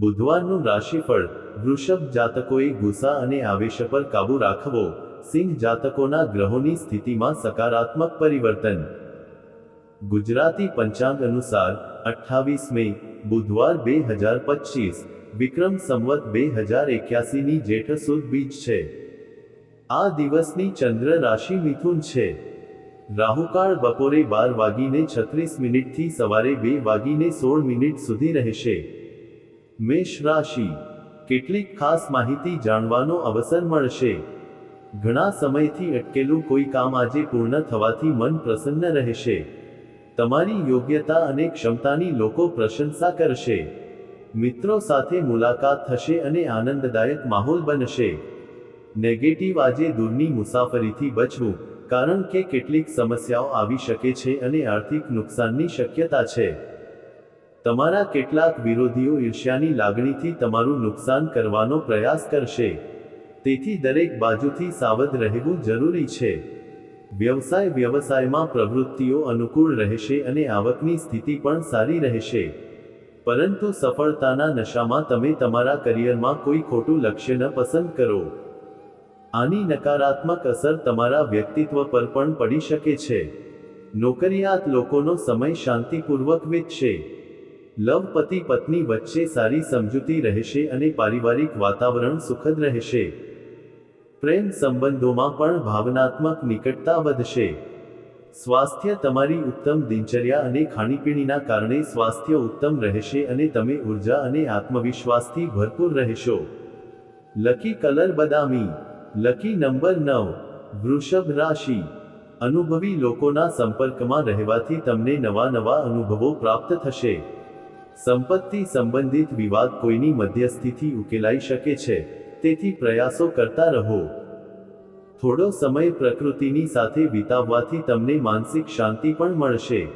બુધવારનું રાશિફળ, વૃષભ જાતકોએ ગુસ્સા અને આવેશ પર કાબુ રાખવો, સિંહ જાતકોના ગ્રહોની સ્થિતિમાં સકારાત્મક પરિવર્તન. ગુજરાતી પંચાંગ અનુસાર, અઠ્ઠાવીસ મે, બુધવાર બે હજાર પચીસ, વિક્રમ સંવત બે હજાર એક્યાસીની જેઠ સુદ બીજ છે. આ દિવસની ચંદ્ર રાશિ મિથુન છે. રાહુકાળ બપોરે બાર વાગીને છત્રીસ મિનિટથી સવારે બે વાગીને સોળ મિનિટ સુધી રહેશે. મેષ રાશિ. કેટલીક ખાસ માહિતી જાણવાનો અવસર મળશે. ઘણા સમયથી અટકેલું કોઈ કામ આજે પૂર્ણ થવાથી મન પ્રસન્ન રહેશે. તમારી યોગ્યતા અને ક્ષમતાની લોકો પ્રશંસા કરશે. મિત્રો સાથે મુલાકાત થશે અને આનંદદાયક માહોલ બનશે. નેગેટિવ આજે દૂરની મુસાફરીથી બચવું, કારણ કે કેટલીક સમસ્યાઓ આવી શકે છે અને આર્થિક નુકસાનની શક્યતા છે. તમારા કેટલાક વિરોધીઓ ઈર્ષ્યાની લાગણીથી તમારું નુકસાન કરવાનો પ્રયાસ કરશે. તેથી દરેક બાજુથી સાવધ રહેવું જરૂરી છે. વ્યવસાય વ્યવસાયમાં પ્રવૃત્તિઓ અનુકૂળ રહેશે અને આવકની સ્થિતિ પણ સારી રહેશે. પરંતુ સફળતાના નશામાં તમે તમારા કરિયરમાં કોઈ ખોટું લક્ષ્ય ન પસંદ કરો. આની નકારાત્મક અસર તમારા વ્યક્તિત્વ પર પણ પડી શકે છે. નોકરિયાત લોકોનો સમય શાંતિપૂર્વક વીતશે. લવ પતિ પત્ની વચ્ચે સારી સમજૂતી રહેશે અને પારિવારિક વાતાવરણ સુખદ રહેશે. પ્રેમ સંબંધોમાં પણ ભાવનાત્મક નિકટતા વધશે. સ્વાસ્થ્ય તમારી ઉત્તમ દિનચર્યા અને ખાણીપીણીના કારણે સ્વાસ્થ્ય ઉત્તમ રહેશે અને તમે ઊર્જા અને આત્મવિશ્વાસથી ભરપૂર રહેશો. લકી કલર બદામી, લકી નંબર નવ, વૃષભ રાશિ. અનુભવી લોકોના સંપર્કમાં રહેવાથી તમને નવા નવા અનુભવો પ્રાપ્ત થશે. સંપત્તિ સંબંધિત વિવાદ કોઈની મધ્યસ્થીથી ઉકેલાઈ શકે છે, તેથી પ્રયાસો કરતા રહો. થોડો સમય પ્રકૃતિની સાથે વિતાવવાથી તમને માનસિક શાંતિ પણ મળશે.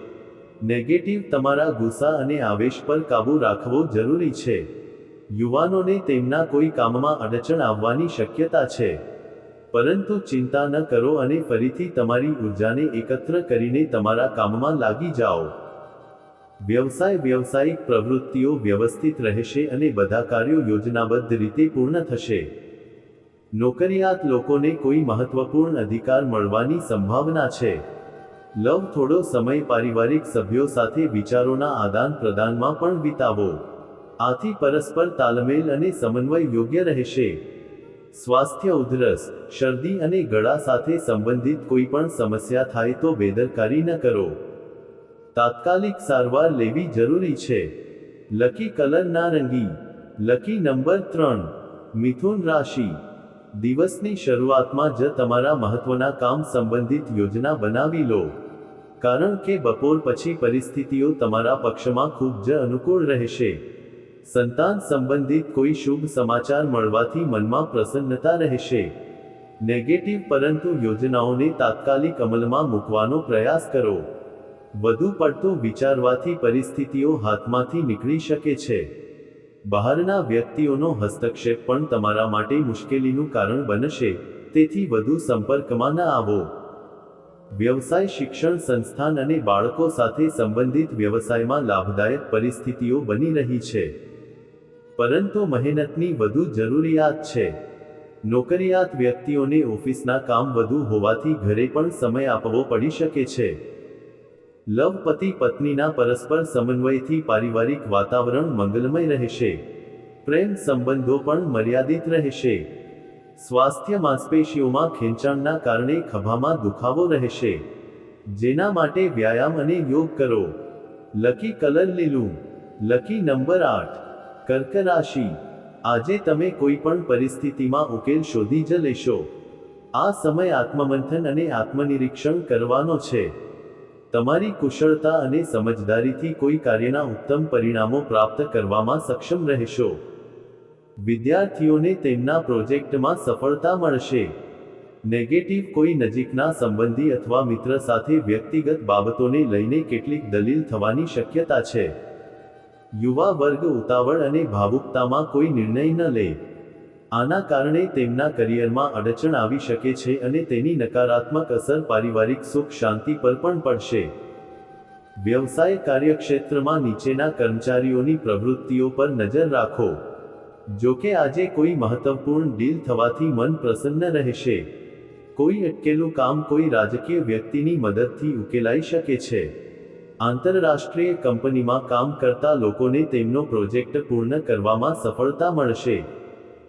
નેગેટિવ તમારા ગુસ્સા અને આવેશ પર કાબૂ રાખવો જરૂરી છે. યુવાનોને તેમના કોઈ કામમાં અડચણ આવવાની શક્યતા છે. પરંતુ ચિંતા ન કરો અને ફરીથી તમારી ઉર્જાને એકત્ર કરીને તમારા કામમાં લાગી જાઓ. વ્યવસાય વ્યવસાયિક પ્રવૃત્તિઓ વ્યવસ્થિત રહેશે અને બધા કાર્યો યોજનાબદ્ધ રીતે પૂર્ણ થશે. નોકરિયાત લોકોને કોઈ મહત્વપૂર્ણ અધિકાર મળવાની સંભાવના છે. લવ થોડો સમય પારિવારિક સભ્યો સાથે વિચારોના આદાન પ્રદાનમાં પણ વિતાવો. આથી પરસ્પર તાલમેલ અને સમન્વય યોગ્ય રહેશે. સ્વાસ્થ્ય ઉધરસ, શરદી અને ગળા સાથે સંબંધિત કોઈ પણ સમસ્યા થાય તો બેદરકારી ન કરો. તાત્કાલિક સારવાર લેવી જરૂરી છે. લકી કલર નારંગી. લકી નંબર ત્રણ. મિથુન રાશિ. દિવસની શરૂઆતમાં જ તમારા મહત્વના કામ સંબંધિત યોજના બનાવી લો. કારણ કે બપોર પછી પરિસ્થિતિઓ તમારા પક્ષમાં ખૂબ જ અનુકૂળ રહેશે. સંતાન સંબંધિત કોઈ શુભ સમાચાર મળવાથી મનમાં પ્રસન્નતા રહેશે. નેગેટિવ પરંતુ યોજનાઓને તાત્કાલિક અમલમાં મૂકવાનો પ્રયાસ કરો. વધુ પડતું વિચારવાથી પરિસ્થિતિઓ હાથમાંથી નીકળી શકે છે. બહારના વ્યક્તિઓનો હસ્તક્ષેપ પણ તમારા માટે મુશ્કેલીનું કારણ બનશે, તેથી વધુ સંપર્કમાં ન આવો. વ્યવસાય શિક્ષણ સંસ્થાન અને બાળકો સાથે સંબંધિત વ્યવસાયમાં લાભદાયક પરિસ્થિતિઓ બની રહી છે. પરંતુ મહેનતની વધુ જરૂરિયાત છે. નોકરિયાત વ્યક્તિઓને ઓફિસના કામ વધુ હોવાથી ઘરે પણ સમય આપવો પડી શકે છે. લવ પતિ પત્નીના પરસ્પર સમન્વયથી પારિવારિક વાતાવરણ મંગલમય રહેશે. પ્રેમ સંબંધો પણ મર્યાદિત રહેશે. સ્વાસ્થ્ય માંસપેશીઓમાં ખેંચાણના કારણે ખભામાં દુખાવો રહેશે. જેના માટે વ્યાયામ અને યોગ કરો. લકી કલર લીલું. લકી નંબર આઠ. કર્ક રાશિ આજે તમે કોઈ પણ પરિસ્થિતિમાં ઉકેલ શોધી જ લેશો. આ સમય આત્મમંથન અને આત્મનિરીક્ષણ કરવાનો છે. તમારી કુશળતા અને સમજદારીથી કોઈ કાર્યના ઉત્તમ પરિણામો પ્રાપ્ત કરવામાં સક્ષમ રહેશો. વિદ્યાર્થીઓને તેમના પ્રોજેક્ટમાં સફળતા મળશે. નેગેટિવ કોઈ નજીકના સંબંધી અથવા મિત્ર સાથે વ્યક્તિગત બાબતોને લઈને કેટલીક દલીલ થવાની શક્યતા છે. યુવા વર્ગ ઉતાવળ અને ભાવુકતામાં કોઈ નિર્ણય ન લે. આના કારણે તેમના કરિયરમાં અડચણ આવી શકે છે અને તેની નકારાત્મક અસર પારિવારિક સુખ શાંતિ પર પણ પડશે. વ્યવસાય કાર્યક્ષેત્રમાં નીચેના કર્મચારીઓની પ્રવૃત્તિઓ પર નજર રાખો. જો કે આજે કોઈ મહત્વપૂર્ણ ડીલ થવાથી મન પ્રસન્ન રહેશે. કોઈ અટકેલું કામ કોઈ રાજકીય વ્યક્તિની મદદથી ઉકેલાઈ શકે છે. આંતરરાષ્ટ્રીય કંપનીમાં કામ કરતા લોકોને તેમનો પ્રોજેક્ટ પૂર્ણ કરવામાં સફળતા મળશે.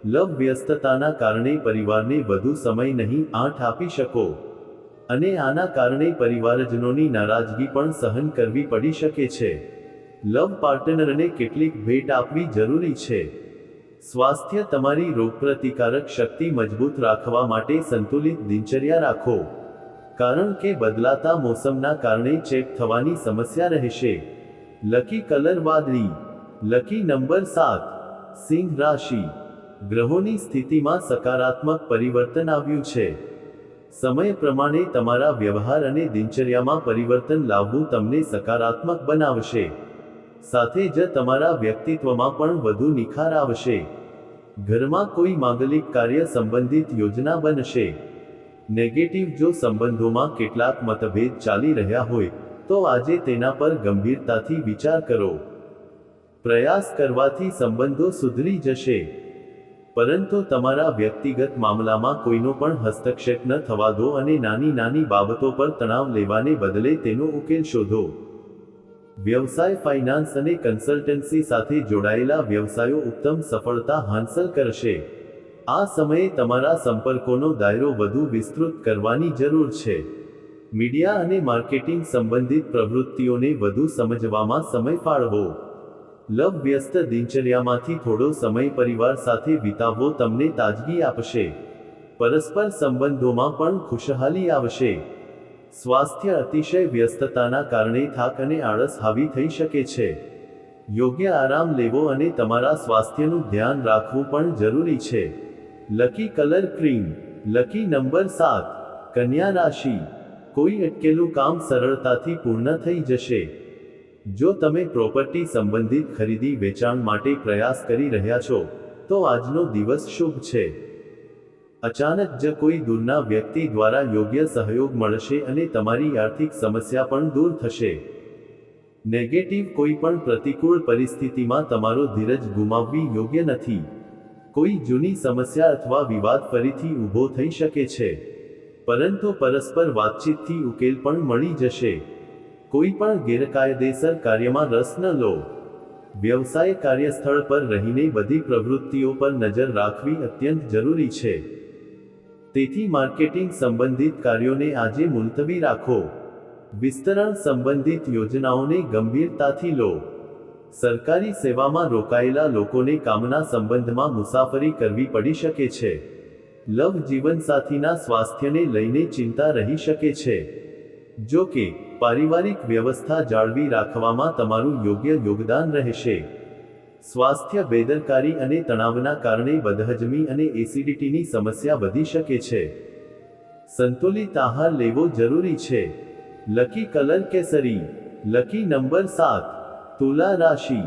લવ વ્યસ્તતાના કારણે પરિવારને વધુ સમય નહીં આઠ આપી શકો. અને આના કારણે પરિવારજનોની નારાજગી પણ સહન કરવી પડી શકે છે. લવ પાર્ટનરને કેટલીક ભેટ આપવી જરૂરી છે. સ્વાસ્થ્ય તમારી રોગપ્રતિકારક શક્તિ મજબૂત રાખવા માટે સંતુલિત દિનચર્યા રાખો. કારણ કે બદલાતા મોસમના કારણે ચેપ થવાની સમસ્યા રહેશે. લકી કલર વાદળી. લકી નંબર સાત. સિંહ રાશિ. ગ્રહોની સ્થિતિમાં સકારાત્મક પરિવર્તન આવ્યું છે. સમય પ્રમાણે તમારા વ્યવહાર અને દિનચર્યામાં પરિવર્તન લાવવું તમને સકારાત્મક બનાવશે. સાથે જ તમારા વ્યક્તિત્વમાં પણ વધુ નિખાર આવશે. ઘરમાં કોઈ માંગલિક કાર્ય સંબંધિત યોજના બનશે. નેગેટિવ જો સંબંધોમાં કેટલાક મતભેદ ચાલી રહ્યા હોય, તો આજે તેના પર ગંભીરતાથી વિચાર કરો. પ્રયાસ કરવાથી સંબંધો સુધરી જશે. પરંતુ તમારા વ્યક્તિગત મામલામાં કોઈનો પણ હસ્તક્ષેપ ન થવા દો અને નાની નાની બાબતો પર તણાવ લેવાને બદલે તેનો ઉકેલ શોધો. વ્યવસાય ફાઇનાન્સ અને કન્સલ્ટન્સી સાથે જોડાયેલા વ્યવસાયો ઉત્તમ સફળતા હાંસલ કરશે. આ સમયે તમારા સંપર્કોનો દાયરો વધુ વિસ્તૃત કરવાની જરૂર છે. મીડિયા અને માર્કેટિંગ સંબંધિત પ્રવૃત્તિઓને વધુ સમજવામાં સમય ફાળવો. લવ વ્યસ્ત દિનચર્યામાંથી થોડો સમય પરિવાર સાથે વિતાવવો તમને તાજગી આપશે. પરસ્પર સંબંધોમાં પણ ખુશહાલી આવશે. સ્વાસ્થ્ય અતિશય વ્યસ્તતાના કારણે થાક અને આળસ હાવી થઈ શકે છે. યોગ્ય આરામ લેવો અને તમારા સ્વાસ્થ્યનું ધ્યાન રાખવું પણ જરૂરી છે. Lucky colour cream, lucky number સાત, કન્યા રાશિ. કોઈ અટકેલું કામ સરળતાથી પૂર્ણ થઈ જશે. જો તમે પ્રોપર્ટી સંબંધિત ખરીદી વેચાણ માટે પ્રયાસ કરી રહ્યા છો, તો આજનો દિવસ શુભ છે. અચાનક જ કોઈ દૂરના વ્યક્તિ દ્વારા યોગ્ય સહયોગ મળશે અને તમારી આર્થિક સમસ્યા પણ દૂર થશે. નેગેટિવ કોઈ પણ પ્રતિકૂળ પરિસ્થિતિમાં તમારો ધીરજ ગુમાવવી યોગ્ય નથી. કોઈ જૂની સમસ્યા અથવા વિવાદ ફરીથી ઊભો થઈ શકે છે. પરંતુ પરસ્પર વાતચીતથી ઉકેલ પણ મળી જશે. કોઈ પણ ગેરકાયદેસર કાર્યમાં રસ ન લો. વ્યવસાય કાર્યસ્થળ પર રહીને બધી પ્રવૃત્તિઓ પર નજર રાખવી અત્યંત જરૂરી છે. તેથી માર્કેટિંગ સંબંધિત કાર્યોને આજે મુલતવી રાખો. વિસ્તરણ સંબંધિત યોજનાઓને ગંભીરતાથી લો. સરકારી સેવામાં રોકાયેલા લોકોને કામના સંબંધમાં મુસાફરી કરવી પડી શકે છે. લવ જીવનસાથીના સ્વાસ્થ્યને લઈને ચિંતા રહી શકે છે. જો કે પારિવારિક વ્યવસ્થા જાળવી રાખવામાં તમારું યોગ્ય યોગદાન રહેશે. સ્વાસ્થ્ય બેદરકારી અને તણાવના કારણે બદહજમી અને એસિડિટીની સમસ્યા વધી શકે છે. સંતુલિત આહાર લેવો જરૂરી છે. લકી કલર કેસરી, લકી નંબર સાત, તુલા રાશિ.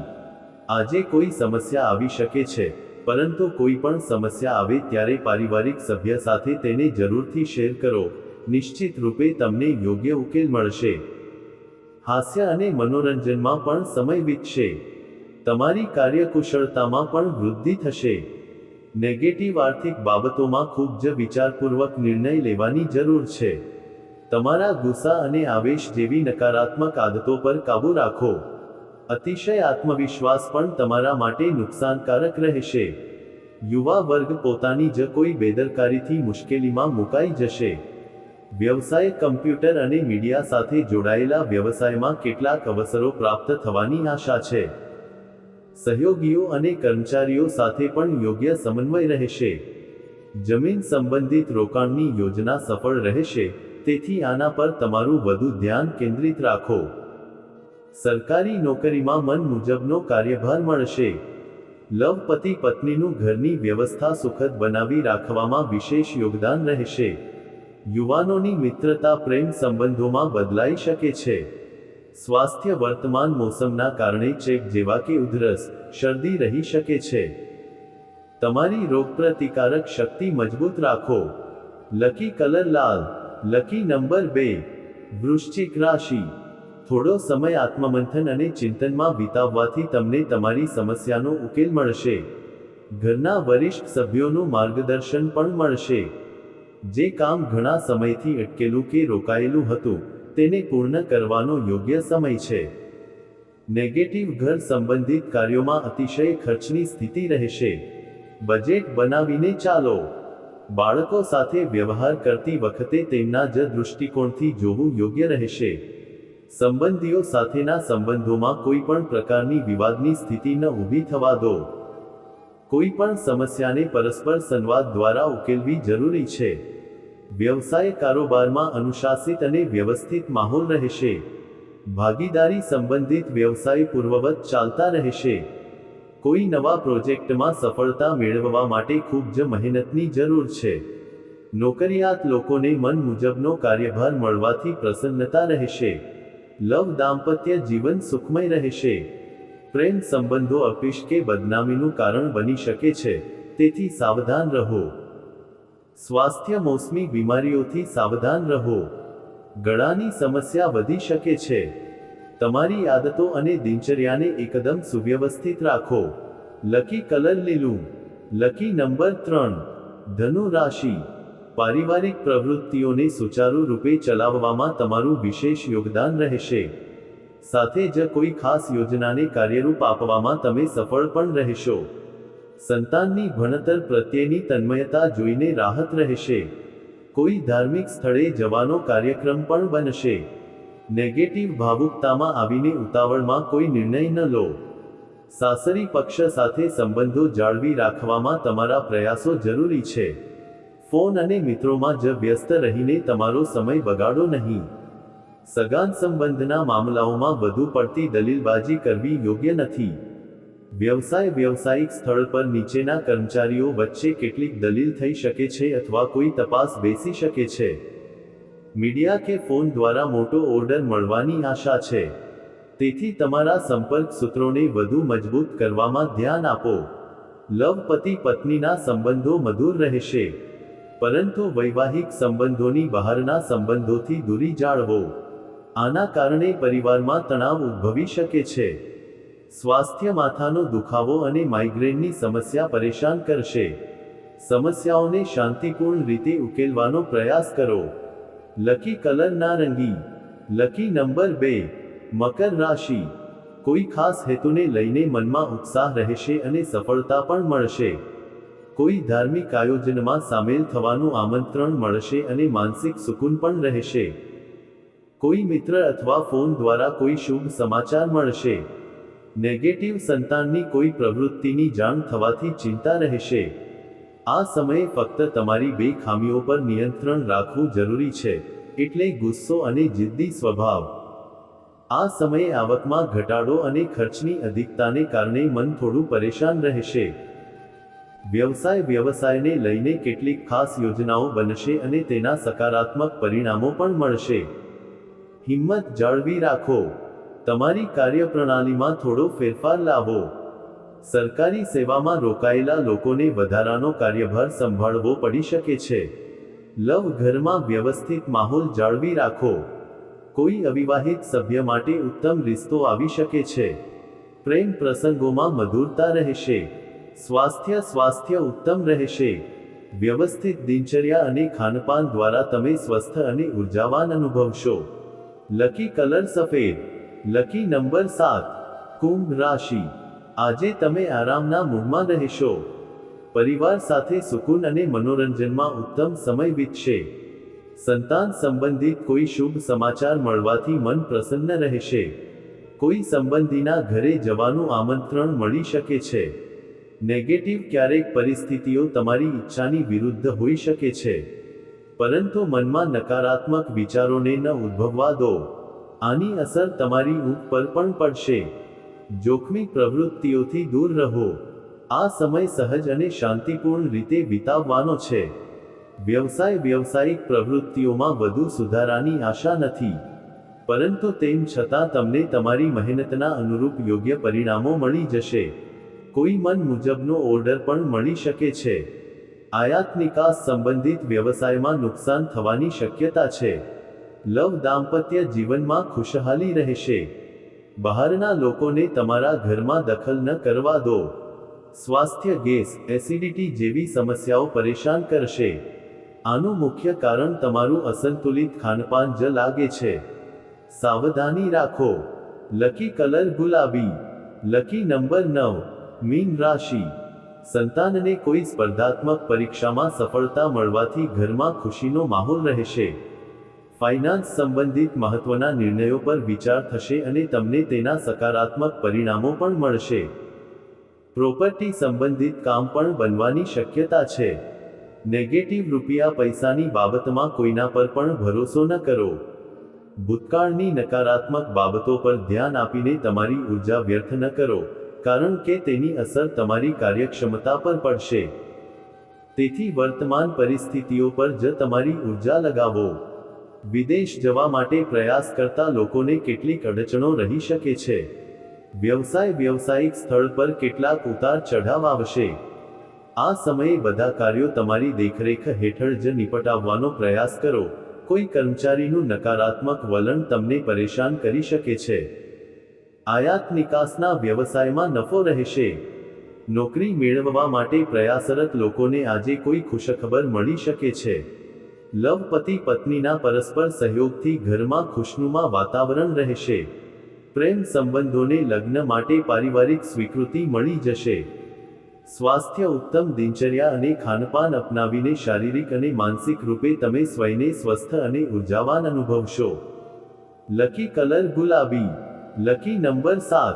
આજે કોઈ સમસ્યા આવી શકે છે, પરંતુ કોઈ પણ સમસ્યા આવે ત્યારે પારિવારિક સભ્ય સાથે તેને જરૂરથી શેર કરો. નિશ્ચિત રૂપે તમને યોગ્ય ઉકેલ મળશે. હાસ્ય અને મનોરંજનમાં પણ સમય વીતશે. તમારી કાર્યકુશળતામાં પણ વૃદ્ધિ થશે. નેગેટિવ આર્થિક બાબતોમાં ખૂબ જ વિચારપૂર્વક નિર્ણય લેવાની જરૂર છે. તમારા ગુસ્સા અને આવેશ જેવી નકારાત્મક આદતો પર કાબૂ રાખો. અતિશય આત્મવિશ્વાસ પણ તમારા માટે નુકસાનકારક રહેશે. યુવા વર્ગ પોતાની જ કોઈ બેદરકારીથી મુશ્કેલીમાં મુકાઈ જશે. વ્યવસાય, કમ્પ્યુટર અને મીડિયા સાથે જોડાયેલા વ્યવસાયમાં કેટલાક અવસરો પ્રાપ્ત થવાની આશા છે. સહયોગીઓ અને કર્મચારીઓ સાથે પણ યોગ્ય સમન્વય રહેશે. જમીન સંબંધિત રોકાણની યોજના સફળ રહેશે, તેથી આના પર તમારું વધુ ધ્યાન કેન્દ્રિત રાખો. સરકારી નોકરીમાં મન મુજબનો કાર્યભાર મળશે. લવ પતિ પત્નીનું ઘરની વ્યવસ્થા સુખદ બનાવી રાખવામાં વિશેષ યોગદાન રહેશે. યુવાનોની મિત્રતા પ્રેમ સંબંધોમાં બદલાઈ શકે છે. સ્વાસ્થ્ય વર્તમાન મોસમના કારણે ચેક જેવા કે ઉધરસ, શરદી રહી શકે છે. તમારી રોગપ્રતિકારક શક્તિ મજબૂત રાખો. લકી કલર લાલ, લકી નંબર બે, વૃશ્ચિક રાશિ. થોડો સમય આત્મમંથન અને ચિંતનમાં વિતાવવાથી તમને તમારી સમસ્યાનો ઉકેલ મળશે. ઘરના વરિષ્ઠ સભ્યોનું માર્ગદર્શન પણ મળશે. જે કામ ઘણા સમયથી અટકેલું કે રોકાયેલું હતું, તેને પૂર્ણ કરવાનો યોગ્ય સમય છે. નેગેટિવ ઘર સંબંધિત કાર્યોમાં અતિશય ખર્ચની સ્થિતિ રહેશે. બજેટ બનાવીને ચાલો. બાળકો સાથે વ્યવહાર કરતી વખતે તેમના જ દૃષ્ટિકોણથી જોવું યોગ્ય રહેશે. સંબંધીઓ સાથેના સંબંધોમાં કોઈ પણ પ્રકારની વિવાદની સ્થિતિ ન ઊભી થવા દો. કોઈ પણ સમસ્યાને પરસ્પર સંવાદ દ્વારા ઉકેલવી જરૂરી છે. વ્યવસાય કારોબારમાં અનુશાસિત અને વ્યવસ્થિત માહોલ રહેશે. ભાગીદારી સંબંધિત વ્યવસાય પૂર્વવત ચાલતા રહેશે. કોઈ નવા પ્રોજેક્ટમાં સફળતા મેળવવા માટે ખૂબ જ મહેનતની જરૂર છે. નોકરિયાત લોકોને મન મુજબનો કાર્યભાર મળવાથી પ્રસન્નતા રહેશે. લવ દાંપત્ય જીવન સુખમય રહેશે. પ્રેમ સંબંધો અપિશ કે બદનામીનું કારણ બની શકે છે. તેથી સાવધાન રહો. સ્વાસ્થ્ય મોસમી બીમારીઓથી સાવધાન રહો. ગળાની સમસ્યા વધી શકે છે. તમારી આદતો અને દિનચર્યાને એકદમ સુવ્યવસ્થિત રાખો. લકી કલર લીલું. લકી નંબર ત્રણ. ધનુ રાશિ. પારિવારિક પ્રવૃત્તિઓને સુચારુ રૂપે ચલાવવામાં તમારું વિશેષ યોગદાન રહેશે. સાથે જ કોઈ ખાસ યોજનાને કાર્યરૂપ આપવામાં તમે સફળ પણ રહેશો. સંતાનની ભણતર પ્રત્યેની તન્મયતા જોઈને રાહત રહેશે. કોઈ ધાર્મિક સ્થળે જવાનો કાર્યક્રમ પણ બનશે. નેગેટિવ ભાવુકતામાં આવીને ઉતાવળમાં કોઈ નિર્ણય ન લો. સાસરી પક્ષ સાથે સંબંધો જાળવી રાખવામાં તમારા પ્રયાસો જરૂરી છે. ફોન અને મિત્રોમાં જ વ્યસ્ત રહીને તમારો સમય બગાડો નહીં. સગાન સંબંધના મામલાઓમાં વધુ પડતી દલીલબાજી કરવી યોગ્ય નથી. વ્યવસાય વ્યવસાયિક સ્થળ પર નીચેના કર્મચારીઓ વચ્ચે કેટલીક દલીલ થઈ શકે છે અથવા કોઈ તપાસ બેસી શકે છે. મીડિયા કે ફોન દ્વારા મોટો ઓર્ડર મળવાની આશા છે. તેથી તમારા સંપર્ક સૂત્રોને વધુ મજબૂત કરવામાં ધ્યાન આપો. લવ પતિ પત્નીના સંબંધો મધુર રહેશે. પરંતુ વૈવાહિક સંબંધોની બહારના સંબંધોથી દૂરી જાળવો. આના કારણે પરિવારમાં તણાવ ઉદ્ભવી શકે છે. સ્વાસ્થ્ય માથાનો દુખાવો અને માઇગ્રેનની સમસ્યા પરેશાન કરશે. સમસ્યાઓને શાંતિપૂર્ણ રીતે ઉકેલવાનો પ્રયાસ કરો. લકી કલર નારંગી. લકી નંબર બે, મકર રાશિ. કોઈ ખાસ હેતુને લઈને મનમાં ઉત્સાહ રહેશે અને સફળતા પણ મળશે. કોઈ ધાર્મિક આયોજનમાં સામેલ થવાનું આમંત્રણ મળશે અને માનસિક સુકૂન પણ રહેશે. કોઈ મિત્ર અથવા ફોન દ્વારા કોઈ શુભ સમાચાર મળશે. નેગેટિવ સંતાનની કોઈ પ્રવૃત્તિની જાણ થવાથી ચિંતા રહેશે. આ સમયે ફક્ત તમારી બે ખામીઓ પર નિયંત્રણ રાખવું જરૂરી છે, એટલે ગુસ્સો અને જિદ્દી સ્વભાવ. આ સમયે આવકમાં ઘટાડો અને ખર્ચની અધિકતાને કારણે મન થોડું પરેશાન રહેશે. વ્યવસાય વ્યવસાયને લઈને કેટલીક ખાસ યોજનાઓ બનશે અને તેના સકારાત્મક પરિણામો પણ મળશે. હિંમત જાળવી રાખો. તમારી કાર્યપ્રણાલીમાં થોડો ફેરફાર લાવો. સરકારી સેવામાં રોકાયેલા લોકોને વધારાનો કાર્યભાર સંભાળવો પડી શકે છે. લવ ઘરમાં વ્યવસ્થિત માહોલ જાળવી રાખો. કોઈ અવિવાહિત સભ્ય માટે ઉત્તમ રિશ્તો આવી શકે છે. પ્રેમ પ્રસંગોમાં મધુરતા રહેશે. સ્વાસ્થ્ય સ્વાસ્થ્ય ઉત્તમ રહેશે. વ્યવસ્થિત દિનચર્યા અને ખાનપાન દ્વારા તમે સ્વસ્થ અને ઉર્જાવાન અનુભવશો. લકી કલર સફેદ. લકી નંબર સાત, કુંભ રાશિ. આજે તમે આરામના મૂડમાં રહેશો. પરિવાર સાથે સુકૂન અને મનોરંજનમાં ઉત્તમ સમય વીતશે. સંતાન સંબંધિત કોઈ શુભ સમાચાર મળવાથી મન પ્રસન્ન રહેશે. કોઈ સંબંધીના ઘરે જવાનું આમંત્રણ મળી શકે છે. નેગેટિવ ક્યારેક પરિસ્થિતિઓ તમારી ઈચ્છાની વિરુદ્ધ હોઈ શકે છે. પરંતુ મનમાં નકારાત્મક વિચારોને ન ઉદ્ભવવા દો. આની અસર તમારી ઊંઘ પર પણ પડશે. જોખમી પ્રવૃત્તિઓથી દૂર રહો. આ સમય સહજ અને શાંતિપૂર્ણ રીતે વિતાવવાનો છે. વ્યવસાય વ્યવસાયિક પ્રવૃત્તિઓમાં વધુ સુધારાની આશા નથી. પરંતુ તેમ છતાં તમને તમારી મહેનતના અનુરૂપ યોગ્ય પરિણામો મળી જશે. કોઈ મન મુજબનો ઓર્ડર પણ મળી શકે છે. આયાત નિકાસ સંબંધિત વ્યવસાયમાં નુકસાન થવાની શક્યતા છે. લવ દાંપત્ય જીવનમાં ખુશહાલી રહેશે. બહારના લોકોને તમારા ઘરમાં દખલ ન કરવા દો. સ્વાસ્થ્ય ગેસ, એસિડિટી જેવી સમસ્યાઓ પરેશાન કરશે. આનું મુખ્ય કારણ તમારું અસંતુલિત ખાનપાન જ લાગે છે. સાવધાની રાખો. લકી કલર ગુલાબી. લકી નંબર નવ, મીન રાશિ. સંતાનને કોઈ સ્પર્ધાત્મક પરીક્ષામાં સફળતા મળવાથી ઘરમાં ખુશીનો માહોલ રહેશે. ફાઇનાન્સ સંબંધિત મહત્વના નિર્ણયો પર વિચાર થશે અને તમને તેના સકારાત્મક પરિણામો પણ મળશે. પ્રોપર્ટી સંબંધિત કામ પણ બનવાની શક્યતા છે. નેગેટિવ રૂપિયા પૈસાની બાબતમાં કોઈના પર પણ ભરોસો ન કરો. ભૂતકાળની નકારાત્મક બાબતો પર ધ્યાન આપીને તમારી ઊર્જા વ્યર્થ ન કરો, કારણ કે તેની અસર તમારી કાર્યક્ષમતા પર પડશે. તેથી વર્તમાન પરિસ્થિતિઓ પર જ તમારી ઊર્જા લગાવો. વિદેશ જવા માટે પ્રયાસ કરતા લોકોને કેટલીક અડચણો રહી શકે છે. વ્યવસાય વ્યવસાયિક સ્થળ પર કેટલાક ઉતાર ચઢાવ આવશે. આ સમયે બધા કાર્યો તમારી દેખરેખ હેઠળ જ નિપટાવવાનો પ્રયાસ કરો. કોઈ કર્મચારીનું નકારાત્મક વલણ તમને પરેશાન કરી શકે છે. આયાત નિકાસના વ્યવસાયમાં નફો રહેશે. નોકરી મેળવવા માટે પ્રયાસરત લોકોને આજે કોઈ ખુશખબર મળી શકે છે. લવ પતિ પત્નીના પરસ્પર સહયોગથી ઘરમાં ખુશનુમા વાતાવરણ રહેશે. પ્રેમ સંબંધોને લગ્ન માટે પારિવારિક સ્વીકૃતિ મળી જશે. સ્વાસ્થ્ય ઉત્તમ દિનચર્યા અને ખાનપાન અપનાવીને શારીરિક અને માનસિક રૂપે તમે સ્વયને સ્વસ્થ અને ઉર્જાવાન અનુભવશો. લકી કલર ગુલાબી. લકી નંબર સાત.